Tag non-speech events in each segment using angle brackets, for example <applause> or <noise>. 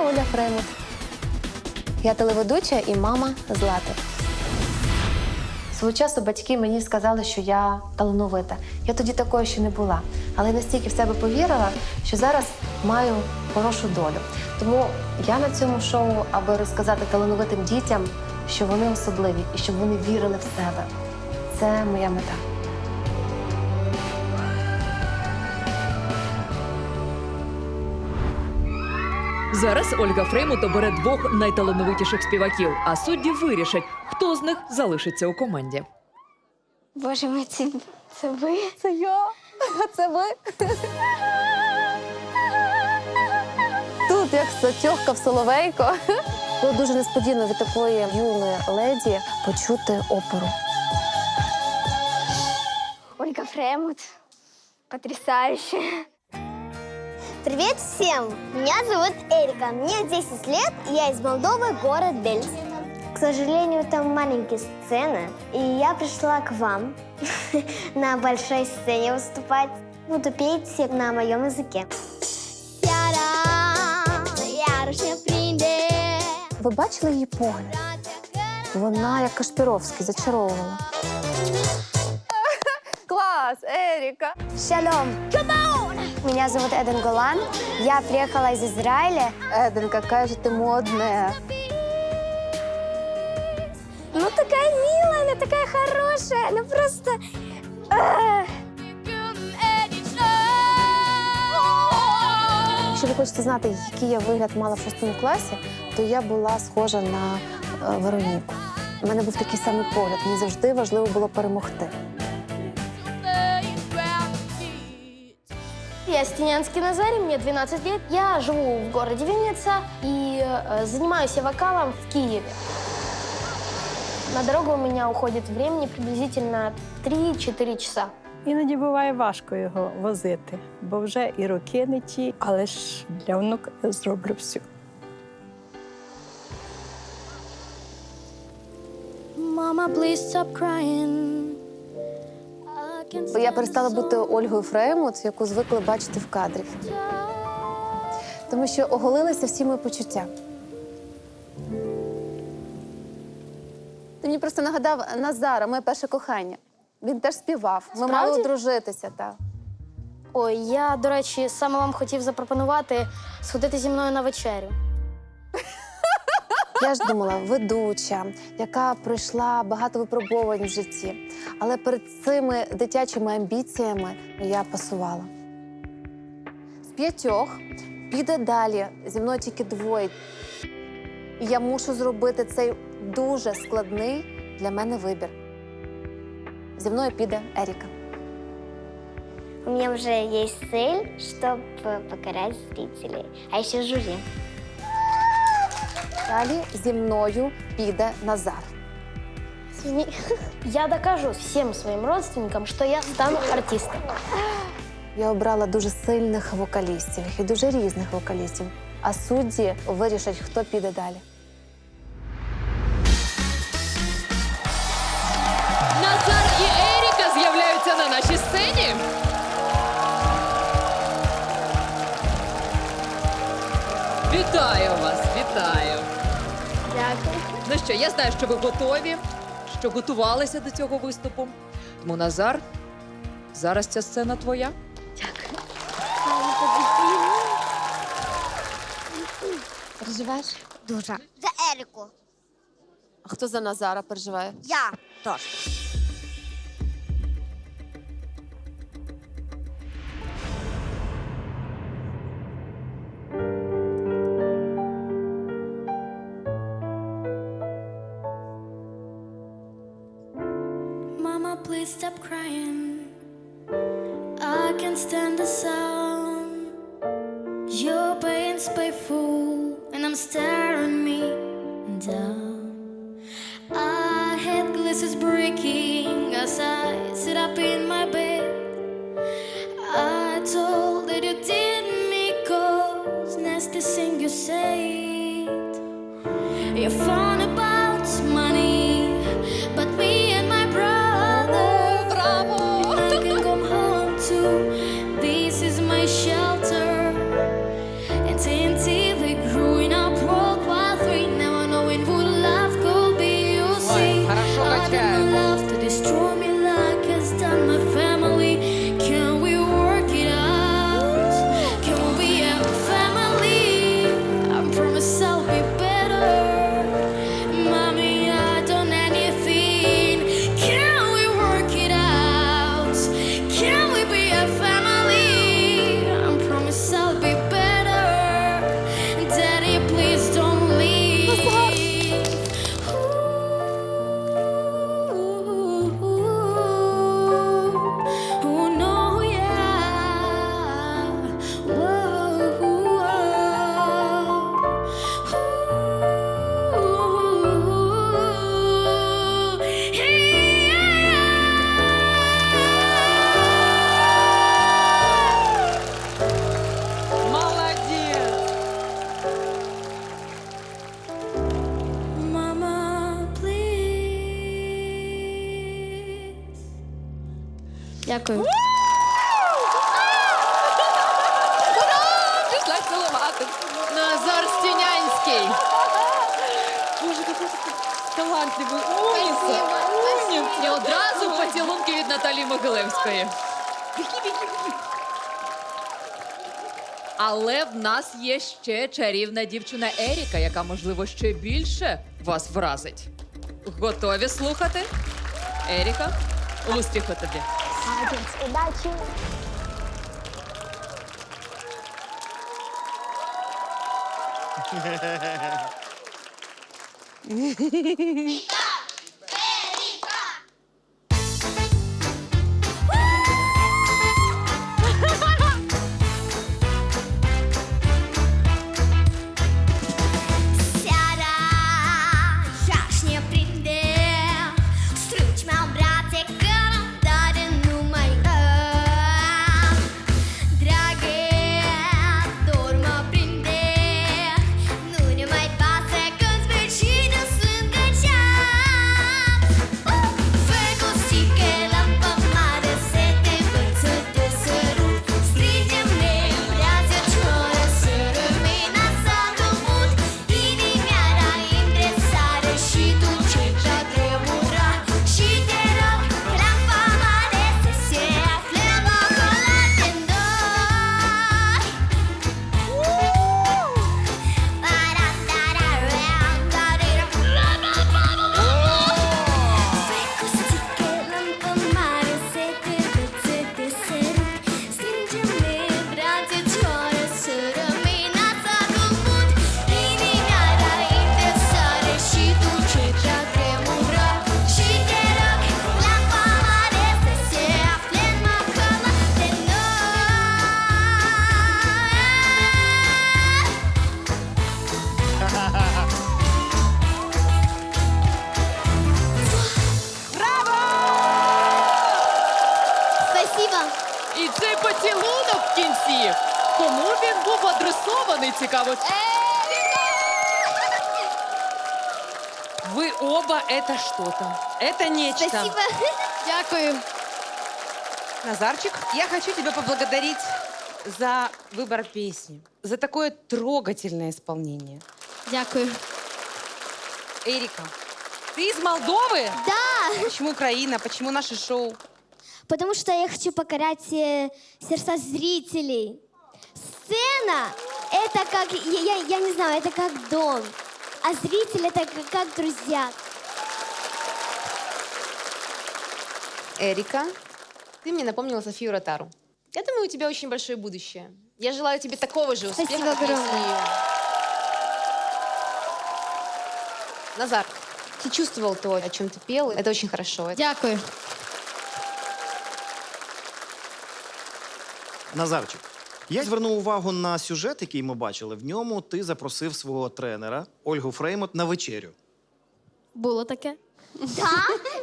Оля Фремут. Я телеведуча і мама Злати. Свого часу батьки мені сказали, що я талановита. Я тоді такою ще не була. Але настільки в себе повірила, що зараз маю хорошу долю. Тому я на цьому шоу, аби розказати талановитим дітям, що вони особливі і щоб вони вірили в себе. Це моя мета. Зараз Ольга Фреймут обере двох найталановитіших співаків, а судді вирішать, хто з них залишиться у команді. Боже мій, це, це ви? Це я, <laughs> це ви. Тут як затьохка в соловейко. Було дуже несподівано від такої юної леді почути оперу. Ольга Фремут. Потрясающе. Привет всем! Меня зовут Эрика, мне 10 лет, и я из Молдовы, город Бельц. К сожалению, там маленькие сцены, и я пришла к вам <laughs> на большой сцене выступать. Буду петь на моем языке. Ви бачили її погляд? Вона, як Кашпіровський, зачаровувала. Клас, Еріка! Шалом! Меня зовут Эден Голан, я приехала из Израиля. Еденка, каже, ти модна. Ну, такая милая, она такая хорошая, она просто... Якщо ви хочете знати, який я вигляд мала в шостому класі, то я була схожа на е, Вероніку. У мене був такий самий погляд. Мені завжди важливо було перемогти. Я Стенянский Назарий, мне 12 лет. Я живу в городе Винница и э, занимаюсь я вокалом в Киеве. На дорогу у меня уходит времени приблизительно 3-4 часа. Іноді буває важко його возити, бо вже і роки не ті, але ж для внука я зроблю все. Mama, please stop crying. Бо я перестала бути Ольгою Фреймут, яку звикли бачити в кадрі. Тому що оголилися всі мої почуття. Ти мені просто нагадав Назара, моє перше кохання. Він теж співав. Ми мали одружитися. Так. Ой, я, до речі, саме вам хотів запропонувати сходити зі мною на вечерю. Я ж думала, ведуча, яка пройшла багато випробувань в житті. Але перед цими дитячими амбіціями я пасувала. З п'ятьох піде далі, зі мною тільки двоє. І я мушу зробити цей дуже складний для мене вибір. Зі мною піде Еріка. У меня уже есть цель, чтобы покорять зрителей, а еще жюри. Далі зі мною піде Назар. Извини. <laughs> Я докажу всем своим родственникам, что я стану артистом. <gasps> Я обрала дуже сильних вокалістів і дуже різних вокалістів. А судді вирішать, хто піде далі. Назар і Еріка з'являються на нашій сцені. Вітаю вас, вітаю. Дякую. Ну що, я знаю, що ви готові, що готувалися до цього виступу. Тому Назар, зараз ця сцена твоя. Переживаєш? Дуже. За Ерику. А хто за Назара переживає? Я тоже. Stop crying. I can't stand the sound. Your pain's painful, and I'm staring me down. I had glasses breaking as I sit up in my bed. I told that you did me cause nasty thing you said. You found Дякую. Пішла цілувати. Назар Стінянський. Боже, який ти талантливий. Умніця. І одразу поцілунки від Наталії Могилевської. Але в нас є ще чарівна дівчина Еріка, яка, можливо, ще більше вас вразить. Готові слухати? Еріка, успіху тобі. I can say about you. Yeah. <laughs> адресований, цікаво? Вы оба это что-то. Это нечто. Спасибо. Дякую. Назарчик, я хочу тебя поблагодарить за выбор песни, за такое трогательное исполнение. Дякую. Эрика, ты из Молдовы? Да, Почему Украина? Почему наше шоу? потому что я хочу покорять э, сердца зрителей. Сцена — это как, я, я, я не знаю, это как дом. А зритель — это как, как друзья. Эрика, ты мне напомнила Софию Ротару. Я думаю, у тебя очень большое будущее. Я желаю тебе такого же успеха, Спасибо как огромное. Назар, ты чувствовал то, о чем ты пел. Это очень хорошо. Дякую. Назарчик, я звернув увагу на сюжет, який ми бачили. В ньому ти запросив свого тренера Ольгу Фреймот на вечерю. Було таке. Да?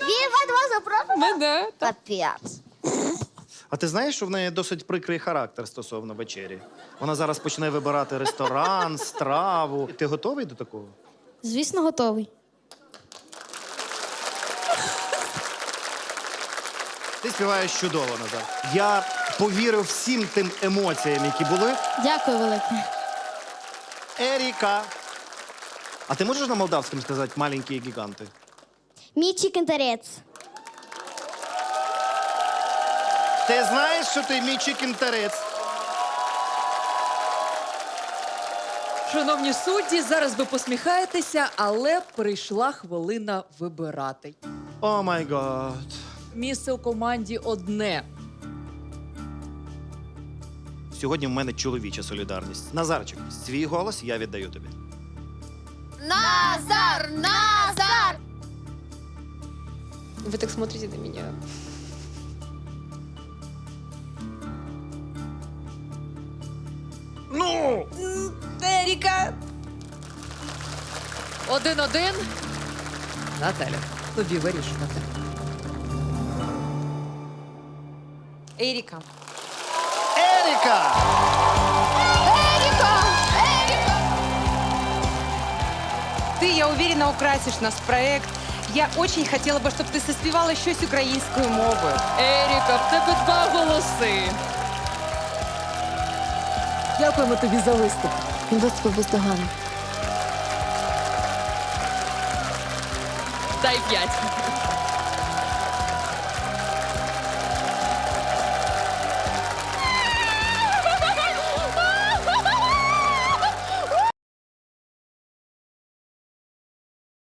Він два запроси? Мене. Капець. А ти знаєш, що в неї досить прикрий характер стосовно вечері? Вона зараз почне вибирати ресторан, страву. Ти готовий до такого? Звісно, готовий. Ти співаєш чудово, Назар. Я повірив всім тим емоціям, які були. Дякую велике. Еріка. А ти можеш на молдавському сказати маленькі гіганти? Мій чікентарець. Ти знаєш, що ти мій чікінтерець? Шановні судді, зараз ви посміхаєтеся, але прийшла хвилина вибирати. О май гад. Місце у команді одне. Сьогодні в мене чоловіча солідарність. Назарчик, свій голос я віддаю тобі. Назар! Назар! Вы так смотрите на меня. Ну! Эрика! Один-один. Наталя, тобі вирішувати. Эрика, Еріка! ты, я уверена, украсишь нас проект. я очень хотела бы, чтобы ты соспевала щось українською мовою. Еріка, в тебе два голоси. Дякуємо тобі за виступ. Він виступив бездоганно. Дай п'ять.